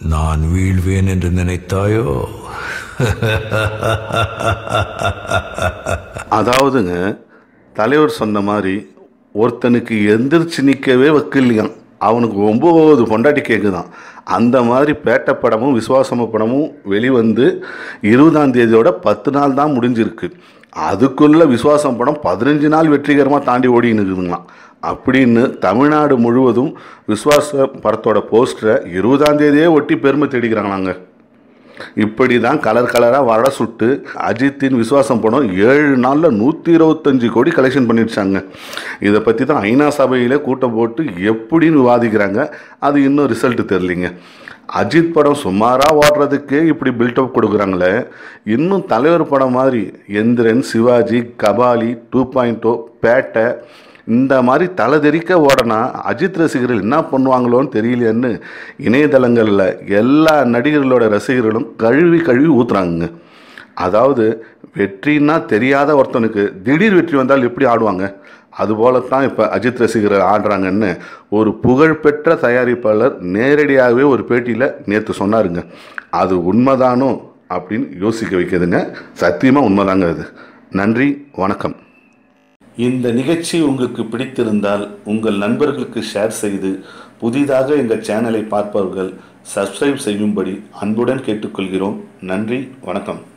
நான் வீழ்வேன் என்று நினைத்தாயோ? அதாவதுங்க தலைவர் சொன்ன மாதிரி ஒருத்தனுக்கு எந்திரிச்சு நிற்கவே வக்கில்லையாம். அவனுக்கு ஒம்பது பொண்டாட்டி கேட்குதான் அந்த மாதிரி பேட்டை படமும் விசுவாசம படமும் வெளிவந்து இருபதாம் தேதியோட பத்து நாள் தான் முடிஞ்சிருக்கு. அதுக்குள்ளே விசுவாசம் படம் பதினஞ்சு நாள் வெற்றிகரமாக தாண்டி ஓடின்னு இருக்குதுங்களாம். அப்படின்னு தமிழ்நாடு முழுவதும் விஸ்வாச படத்தோட போஸ்டரை இருபதாம் தேதியே ஒட்டி பெருமை தேடிக்கிறாங்களாங்க. இப்படி தான் கலர் கலராக வர சுட்டு அஜித்தின் விசுவாசம் படம் ஏழு நாளில் நூற்றி இருபத்தஞ்சு கோடி கலெக்ஷன் பண்ணிடுச்சாங்க இதை பற்றி தான் ஐநா சபையிலே கூட்டம் போட்டு எப்படின்னு விவாதிக்கிறாங்க. அது இன்னும் ரிசல்ட் தெரிலிங்க அஜித் படம் சுமாராக ஓடுறதுக்கே இப்படி பில்டப் கொடுக்குறாங்களே. இன்னும் தலைவர் படம் மாதிரி Enthiran Sivaji Kabali two point O Petta இந்த மாதிரி தலை தெறிக்க ஓடனா அஜித் ரசிகர்கள் என்ன பண்ணுவாங்களோன்னு தெரியலையேன்னு இணையதளங்களில் எல்லா நடிகர்களோட ரசிகர்களும் கழுவி கழுவி ஊத்துறாங்க அதாவது வெற்றின்னா தெரியாத ஒருத்தனுக்கு திடீர் வெற்றி வந்தால் எப்படி ஆடுவாங்க? அதுபோல தான் இப்போ அஜித் ரசிகர்கள் ஆடுறாங்கன்னு ஒரு புகழ்பெற்ற தயாரிப்பாளர் நேரடியாகவே ஒரு பேட்டியில் நேற்று சொன்னாருங்க. அது உண்மைதானோ அப்படின்னு யோசிக்க வைக்கிறதுங்க சத்தியமாக உண்மைதாங்க அது. நன்றி வணக்கம். இந்த நிகழ்ச்சி உங்களுக்கு பிடித்திருந்தால் உங்கள் நண்பர்களுக்கு ஷேர் செய்து புதிதாக எங்கள் சேனலை பார்ப்பவர்கள் சப்ஸ்கிரைப் செய்யும்படி அன்புடன் கேட்டுக்கொள்கிறோம். நன்றி வணக்கம்.